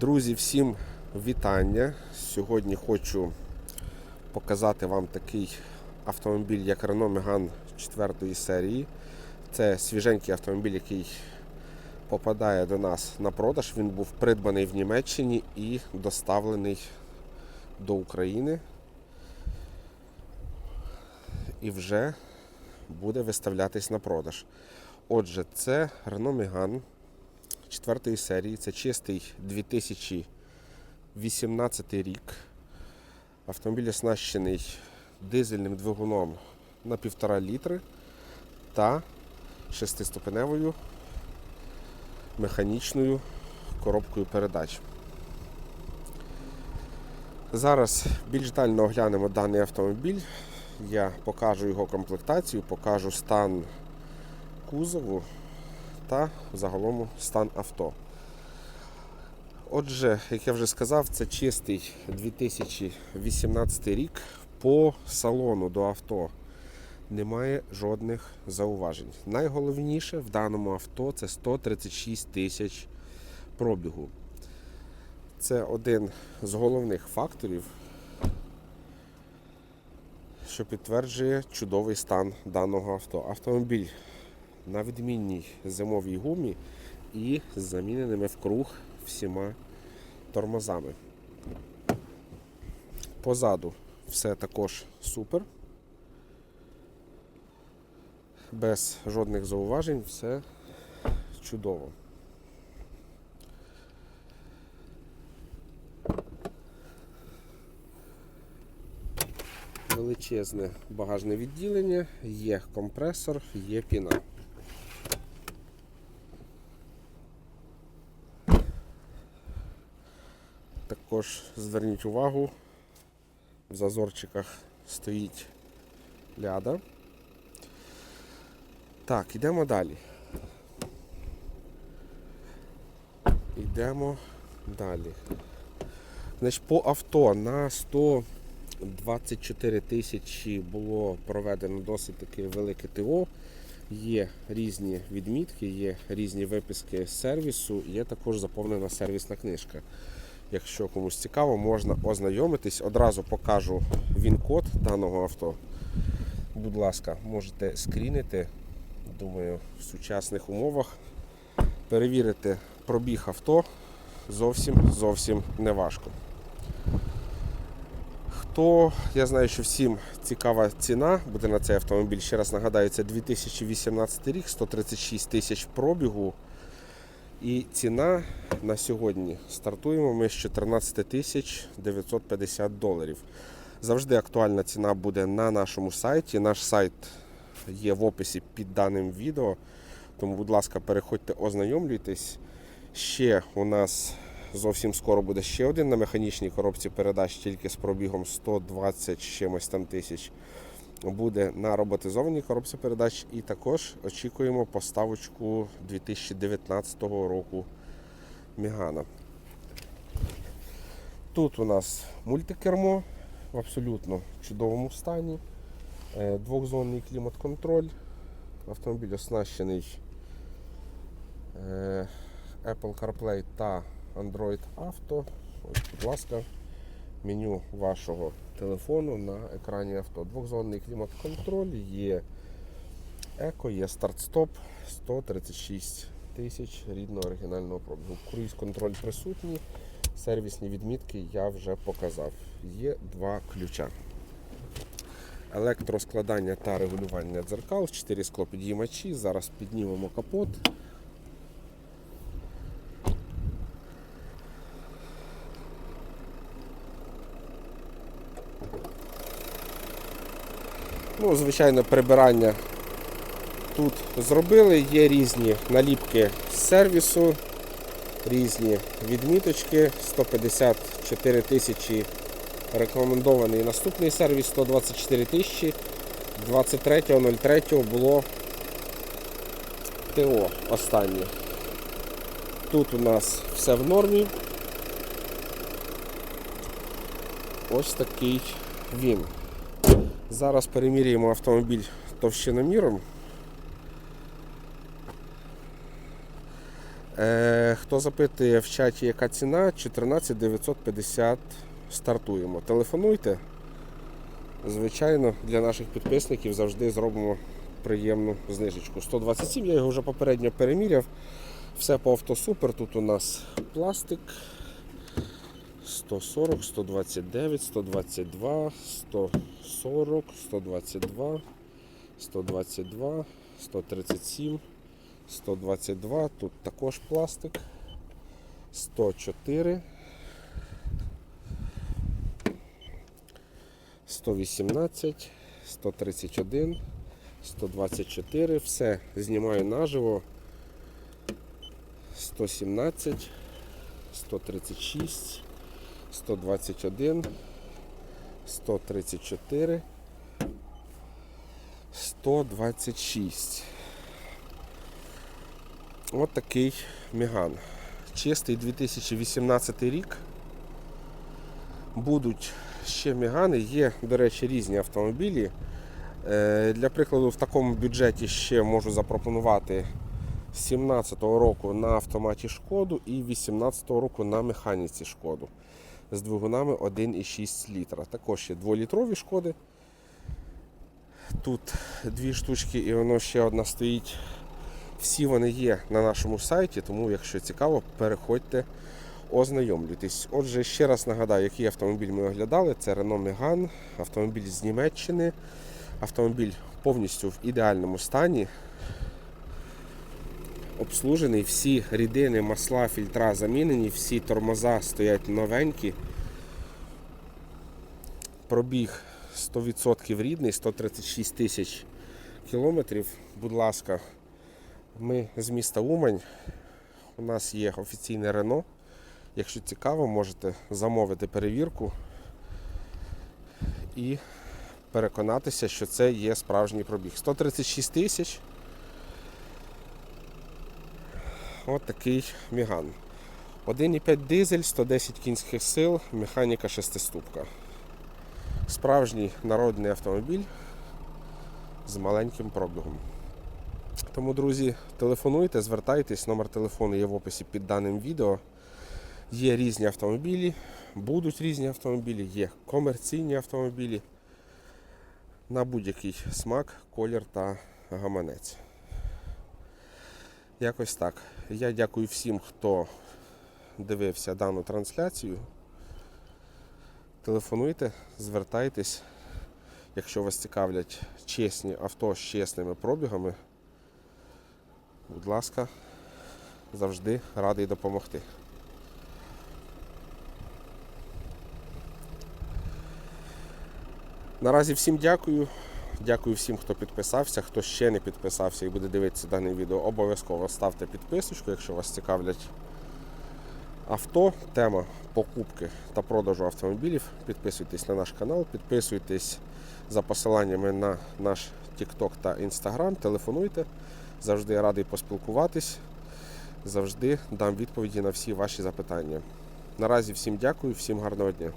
Друзі, всім вітання. Сьогодні хочу показати вам такий автомобіль, як Renault Megane 4 серії. Це свіженький автомобіль, який попадає до нас на продаж. Він був придбаний в Німеччині і доставлений до України. І вже буде виставлятись на продаж. Отже, це Renault Megane четвертої серії. Це чистий 2018 рік. Автомобіль оснащений дизельним двигуном на 1,5 літри та шестиступеневою механічною коробкою передач. Зараз більш детально оглянемо даний автомобіль. Я покажу його комплектацію, покажу стан кузову та загалом стан авто. Отже, як я вже сказав, це чистий 2018 рік. По салону до авто немає жодних зауважень. Найголовніше в даному авто це 136 тисяч пробігу. Це один з головних факторів, що підтверджує чудовий стан даного авто. Автомобіль на відмінній зимовій гумі і з заміненими круг всіма тормозами. Позаду все також супер. Без жодних зауважень, все чудово. Величезне багажне відділення, є компресор, є піна. Також зверніть увагу, в зазорчиках стоїть ляда. Так, йдемо далі. Йдемо далі. Значить, по авто на 124 тисячі було проведено досить таке велике ТО. Є різні відмітки, є різні виписки з сервісу, є також заповнена сервісна книжка. Якщо комусь цікаво, можна ознайомитись. Одразу покажу він-код даного авто. Будь ласка, можете скрінити. Думаю, в сучасних умовах перевірити пробіг авто зовсім зовсім не важко. Хто, я знаю, що всім цікава ціна буде на цей автомобіль. Ще раз нагадаю, це 2018 рік, 136 тисяч пробігу. І ціна на сьогодні стартуємо ми з 14 тисяч 950 доларів. Завжди актуальна ціна буде на нашому сайті. Наш сайт є в описі під даним відео. Тому, будь ласка, переходьте, ознайомлюйтесь. Ще у нас зовсім скоро буде ще один на механічній коробці передач, тільки з пробігом 120 чимось там тисяч. Буде на роботизованій коробці передач. І також очікуємо поставочку 2019 року Мігана. Тут у нас мультикермо в абсолютно чудовому стані. Е, Двохзонний клімат-контроль. Автомобіль оснащений е, Apple CarPlay та Android Auto. Ось, будь ласка, меню вашого телефону на екрані авто. Двохзонний клімат-контроль, є еко, є старт-стоп 136 тисяч рідного оригінального пробігу. Круїз контроль присутній. Сервісні відмітки я вже показав. Є два ключа. Електроскладання та регулювання дзеркал, 4 склопідіймачі. Зараз піднімемо капот. Ну, звичайно, прибирання тут зробили. Є різні наліпки з сервісу, різні відміточки. 154 тисячі рекомендований наступний сервіс 124 тисячі. 23.03 було ТО останнє. Тут у нас все в нормі. Ось такий він. Зараз перемірюємо автомобіль товщиноміром. Е, хто запитує в чаті, яка ціна, 14 950 стартуємо. Телефонуйте. Звичайно, для наших підписників завжди зробимо приємну знижечку. 127 я його вже попередньо переміряв. Все по автосупер. Тут у нас пластик. 140, 129, 122, 140, 122, 122, 137, 122. Тут також пластик. 104. 118, 131, 124. Все знімаю наживо. 117, 136, 121, 134, 126. От такий міган. Чистий 2018 рік. Будуть ще мігани. Є, до речі, різні автомобілі. Е, Для прикладу, в такому бюджеті ще можу запропонувати 17-го року на автоматі шкоду і 18-го року на механіці шкоду з двигунами 1,6 літра. Також є 2-літрові шкоди. Тут дві штучки і воно ще одна стоїть. Всі вони є на нашому сайті, тому якщо цікаво, переходьте, ознайомлюйтесь. Отже, ще раз нагадаю, який автомобіль ми оглядали. Це Renault Megane, автомобіль з Німеччини. Автомобіль повністю в ідеальному стані. Обслужений, всі рідини, масла, фільтра замінені, всі тормоза стоять новенькі. Пробіг 100% рідний, 136 тисяч кілометрів. Будь ласка, ми з міста Умань. У нас є офіційне Рено. Якщо цікаво, можете замовити перевірку і переконатися, що це є справжній пробіг. 136 тисяч. От такий міган. 1,5 дизель, 110 кінських сил, механіка шестиступка. Справжній народний автомобіль з маленьким пробігом. Тому, друзі, телефонуйте, звертайтесь, номер телефону є в описі під даним відео. Є різні автомобілі, будуть різні автомобілі, є комерційні автомобілі на будь-який смак, колір та гаманець. Якось так. Я дякую всім, хто дивився дану трансляцію. Телефонуйте, звертайтесь, якщо вас цікавлять чесні авто з чесними пробігами. Будь ласка, завжди радий допомогти. Наразі всім дякую. Дякую всім, хто підписався. Хто ще не підписався і буде дивитися дане відео, обов'язково ставте підписочку, якщо вас цікавлять авто, тема покупки та продажу автомобілів. Підписуйтесь на наш канал, підписуйтесь за посиланнями на наш TikTok та Instagram, телефонуйте. Завжди радий поспілкуватись. Завжди дам відповіді на всі ваші запитання. Наразі всім дякую, всім гарного дня.